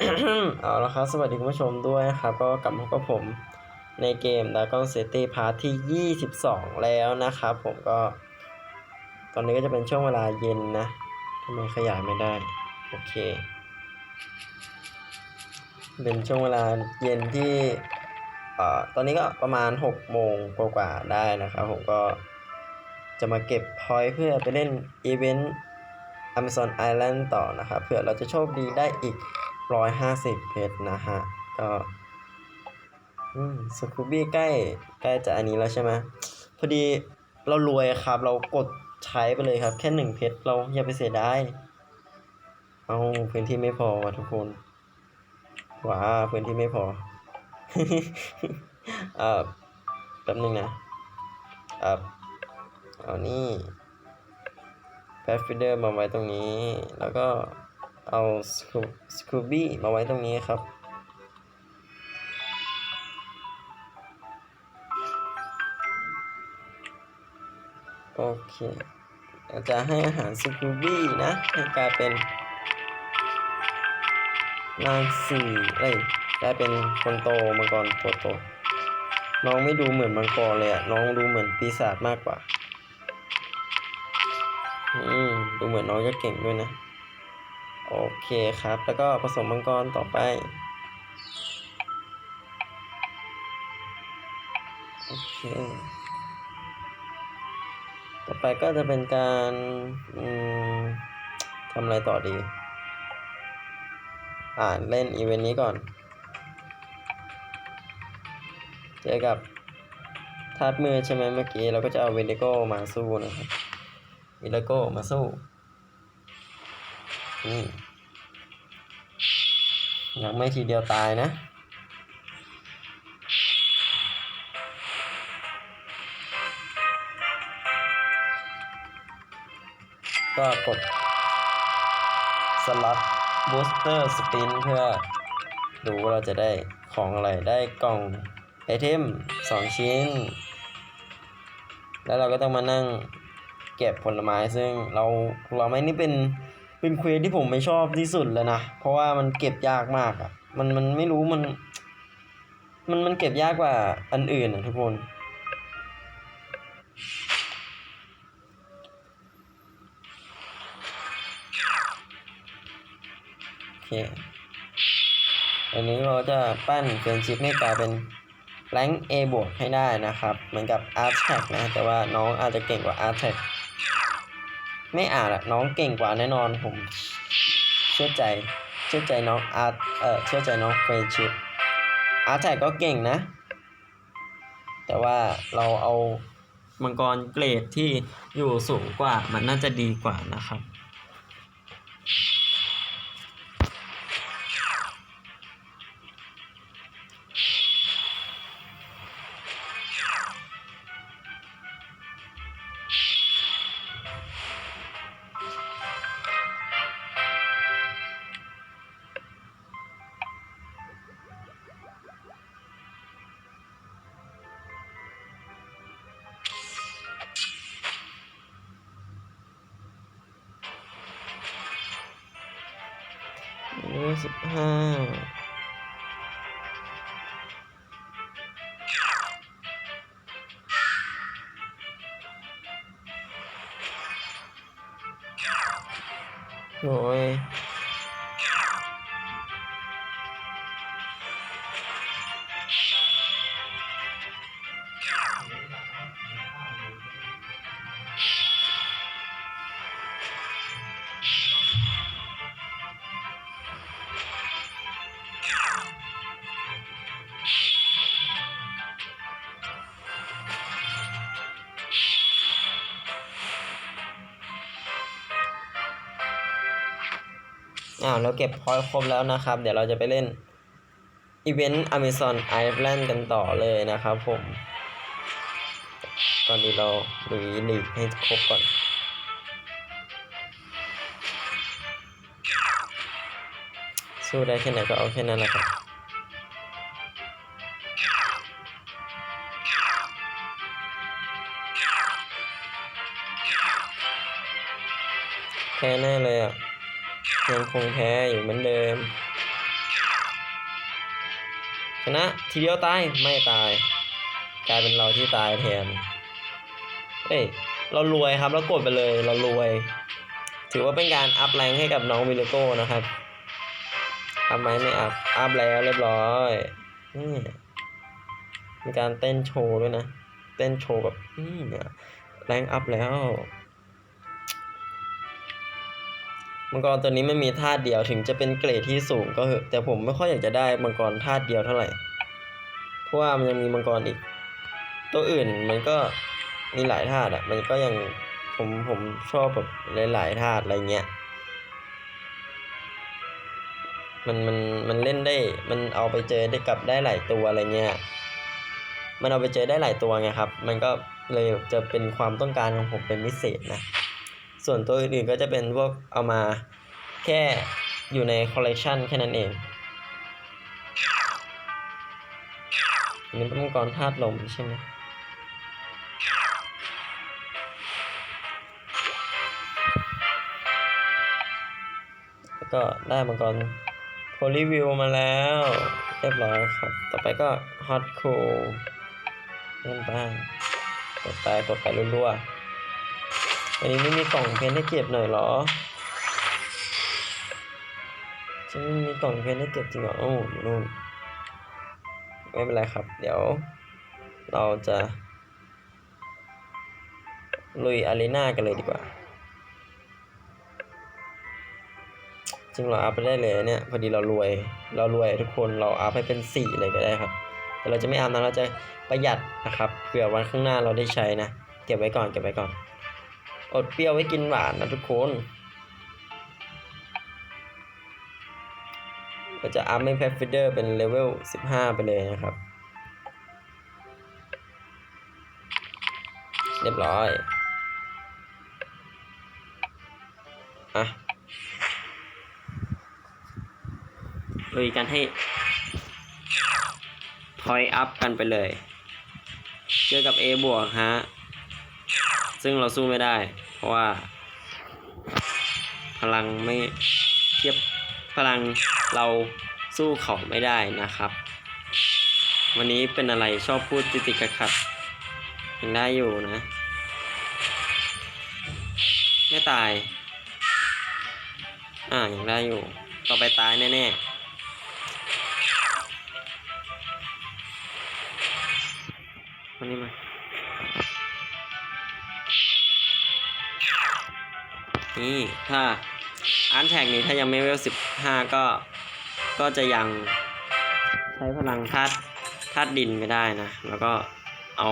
เอาละครับ สวัสดีคุณผู้ชมด้วยนะครับ ก็กลับมาพบกับผมในเกม Dragon City Part ที่ 22 แล้วนะครับ ผมก็ ตอนนี้ก็จะเป็นช่วงเวลาเย็นนะทำไมขยายไม่ได้ โอเค เป็นช่วงเวลาเย็นที่เอ่อตอนนี้ก็ประมาณ 6 โมงกว่าๆได้นะครับ ผมก็จะมาเก็บพอยต์เพื่อไปเล่นอีเวนต์ Amazon Island ต่อนะครับเผื่อเราจะโชคดีได้อีก 150เพชรนะฮะ ก็สกูบี้ใกล้ใกล้จะอันนี้แล้วใช่ไหมพอดีเรารวยครับ เรากดใช้ไปเลยครับ แค่หนึ่งเพชรเราอย่าไปเสียดายเอาพื้นที่ไม่พอว่ะทุกคนว้าพื้นที่ไม่พอเอ่อแป๊บนึงนะเอ่อเอานี่แพทฟิเดอร์มาไว้ตรงนี้แล้วก็ เอาสกูบี้มาไว้ตรงนี้ครับ โอเคเราจะให้อาหารสกูบี้นะให้กลายเป็นนางสี่เอ้ยกลายเป็นคนโตมังกรตัวโต น้องไม่ดูเหมือนมังกรเลยอะน้องดูเหมือนปีศาจมากกว่า อืม ดูเหมือนน้องจะเก่งด้วยนะ โอเคครับ แล้วก็ผสมมังกรต่อไป โอเค ต่อไปก็จะเป็นการทำอะไรต่อดี อ่านเล่นอีเวนต์นี้ก่อน เจอกับธาตุมือใช่ไหมเมื่อกี้ เราก็จะเอาเวลิโก้มาสู้นะครับเวลิโก้มาสู้ นี่ยังไม่ทีเดียวตายนะ ก็กดสล็อตบูสเตอร์สปินเพื่อดูว่าเราจะได้ของอะไรได้กล่องไอเทมสองชิ้น แล้วเราก็ต้องมานั่งเก็บผลไม้ซึ่งเราเราไม่นี่เป็น เป็นเควสที่ผมไม่ชอบที่สุดเลยนะ เพราะว่ามันเก็บยากมากอะ่ะ มันมันไม่รู้มัน มันมันเก็บยากกว่าอันอื่นอะทุกคนโอเคอันนี้เราจะปั้นเฟรนชิพให้กลายเป็นแรง A บวกให้ได้นะครับ เหมือนกับ Art Tag นะ แต่ว่าน้องอาจจะเก่งกว่า Art Tag ไม่อ่านอะน้องเก่งกว่าแน่นอนผมเชื่อใจเชื่อใจน้องอาร์ตเออเชื่อใจน้องเฟรชิพ Art Tag ก็เก่งนะ แต่ว่าเราเอามังกรเกรดที่อยู่สูงกว่ามันน่าจะดีกว่านะครับ ยี่สิบห้ อ้าวเราเก็บพอยต์ครบแล้วนะครับ เดี๋ยวเราจะไปเล่นอีเวนต์ Amazon Island กันต่อเลยนะครับผม ตอนนี้เราหนีหลีกให้ครบก่อนสู้ได้แค่ไหนก็เอาแค่นั้นแหละครับแพ้แน่เลยอะ ยังคงแพ้อยู่เหมือนเดิม ชนะทีเดียวตายไม่ตาย กลายเป็นเราที่ตายแทนเอ้ยเรารวยครับเรากดไปเลยเรารวย ถือว่าเป็นการอัพแรงให้กับน้องวิลโก้นะครับอัพไหมไม่อัพอัพแล้วเรียบร้อยนี่มีการเต้นโชว์ด้วยนะ เต้นโชว์แบบนี่เนี่ยแรงอัพแล้ว มังกรตัวนี้ไม่มีธาตุเดียวถึงจะเป็นเกรดที่สูงก็เหอะแต่ผมไม่ค่อยอยากจะได้มังกรธาตุเดียวเท่าไหร่ เพราะว่ามันยังมีมังกรอีก ตัวอื่นมันก็มีหลายธาตุอะ มันก็ยังผมผมชอบแบบหลายๆธาตุอะไรเงี้ยมันมันมันเล่นได้ มันเอาไปเจอได้กับได้หลายตัวอะไรเงี้ย มันเอาไปเจอได้หลายตัวไงครับ มันก็เลยจะเป็นความต้องการของผมเป็นพิเศษนะ ส่วนตัวอื่นๆก็จะเป็นพวกเอามาแค่อยู่ในคอลเลกชันแค่นั้นเองอันนี้เป็นมังกรธาตุลมใช่ไหมแล้วก็ได้มังกรโพลีวิวมาแล้ว เรียบร้อยครับ ต่อไปก็ฮอตคูเล่นบ้างกดไปกดไปรัวๆ วันนี้ไม่มีกล่องเพนให้เก็บหน่อยเหรอฉันไม่มีกล่องเพนให้เก็บจริงเหรอโอ้อยู่นู่น ไม่เป็นไรครับ เดี๋ยว เราจะ ลุยอารีนากันเลยดีกว่า จริงเราอัพไปได้เลยเนี่ยพอดีเรารวย เรารวยทุกคนเราอัพให้เป็นสี่เลยก็ได้ครับ แต่เราจะไม่อัพนะเราจะประหยัดนะครับเผื่อวันข้างหน้าเราได้ใช้นะ เก็บไว้ก่อนเก็บไว้ก่อน อดเปรี้ยวไว้กินหวานนะทุกคนเราจะอัพไม่แพฟฟิเดอร์เป็นเลเวล 15 ไปเลยนะครับ เรียบร้อย อะลุยกันให้ทอยอัพกันไปเลย เจอกับ A บวกฮะ ซึ่งเราสู้ไม่ได้ เพราะว่า พลังไม่เทียบพลังเราสู้เขาไม่ได้นะครับ วันนี้เป็นอะไรชอบพูดติดๆขัดยังได้อยู่นะ ไม่ตาย อ่ายังได้อยู่ ต่อไปตายแน่ๆวันนี้มา นี่ถ้าอันแท็กนี้ถ้ายังไม่เวลสิบห้าก็ก็จะยังใช้พลังธาตุธาตุดินไม่ได้นะ แล้วก็เอา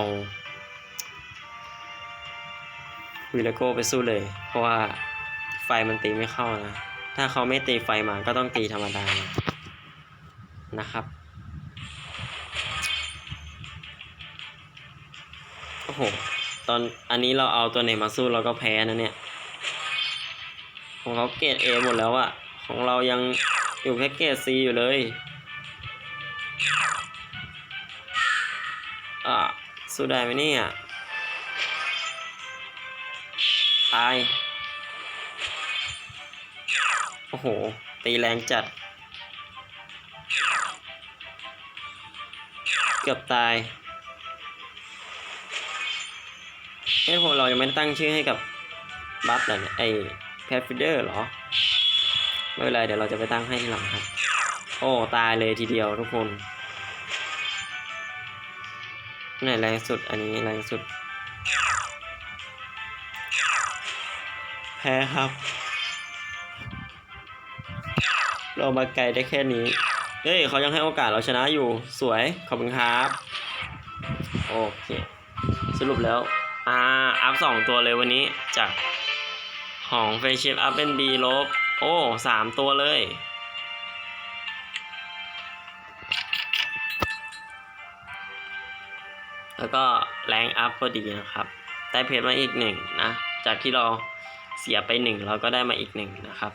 วิลโก้ไปสู้เลย เพราะว่าไฟมันตีไม่เข้านะ ถ้าเขาไม่ตีไฟมาก็ต้องตีธรรมดานะนะครับ โอ้โห ตอนอันนี้เราเอาตัวไหนมาสู้เราก็แพ้นะเนี่ย ของเขาเกรด A หมดแล้วอะของเรายังอยู่แค่เกรด C อยู่เลย อะสู้ได้ไหมเนี่ยตาย โอ้โห ตีแรงจัด เกือบตายเอ้ยพวกเรายังไม่ตั้งชื่อให้กับบัฟเลยไอ แพทฟิเดอร์เหรอ ไม่เป็นไร เดี๋ยวเราจะไปตั้งให้ทีหลังครับ โอ้ ตายเลยทีเดียวทุกคนไหนแรงสุดอันนี้แรงสุด แพ้ครับ เรามาไกลได้แค่นี้ เฮ้ยเขายังให้โอกาสเราชนะอยู่สวย ขอบคุณครับ โอเค สรุปแล้ว อ่า อัพสองตัวเลยวันนี้จาก ของเฟชิ p อัพเป็นบีลบ โอ้สามตัวเลย แล้วก็แรงอัพพอดีนะครับ ได้เพชรมาอีกหนึ่งนะ จากที่เราเสียไปหนึ่งเราก็ได้มาอีกหนึ่งนะครับ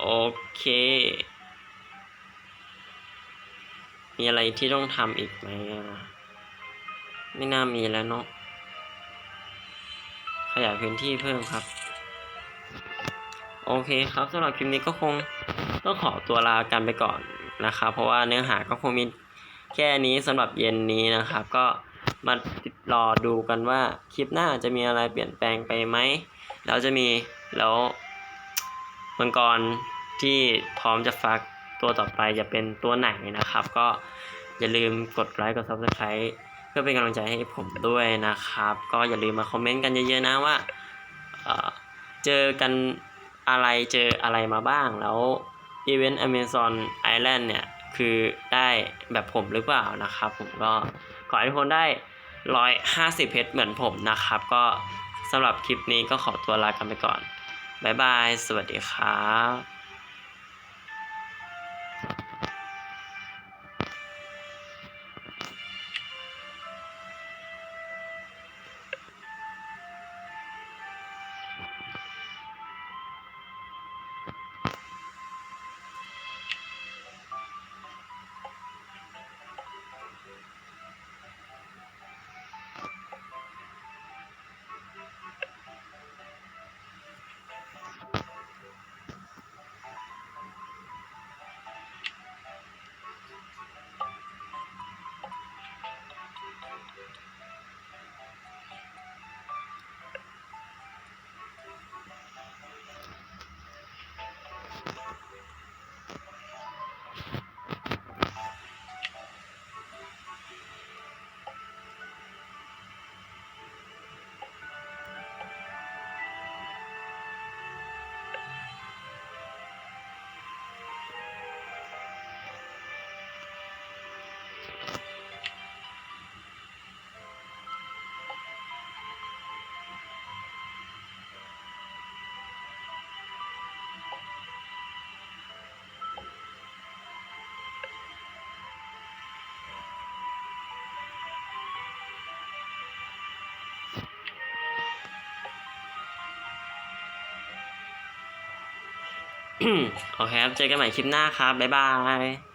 โอเค มีอะไรที่ต้องทำอีกไหมไม่น่ามีแล้วเนาะ ขยายพื้นที่เพิ่มครับ โอเคครับสำหรับคลิปนี้ก็คงต้องขอตัวลากันไปก่อนนะครับ เพราะว่าเนื้อหาก็คงมีแค่นี้สำหรับเย็นนี้นะครับ ก็มารอดูกันว่าคลิปหน้าจะมีอะไรเปลี่ยนแปลงไปไหมแล้วจะมีแล้วมังกรที่พร้อมจะฟักตัวต่อไปจะเป็นตัวไหนนะครับ ก็อย่าลืมกดไลค์กด subscribe พื่อเป็นกำลังใจให้ผมด้วยนะครับ ก็อย่าลืมมาคอมเมนต์กันเยอะๆนะว่าเจอกันอะไรเจออะไรมาบ้างแล้วอีเวนต์ Amazon Island เนี่ย คือได้แบบผมหรือเปล่านะครับ ผมก็ขอให้ทุกคนได้ 150 เพชรเหมือนผมนะครับ ก็สำหรับคลิปนี้ก็ขอตัวลากันไปก่อน บ๊ายบาย สวัสดีครับ โอเคครับ เจอกันใหม่คลิปหน้าครับ บ๊ายบาย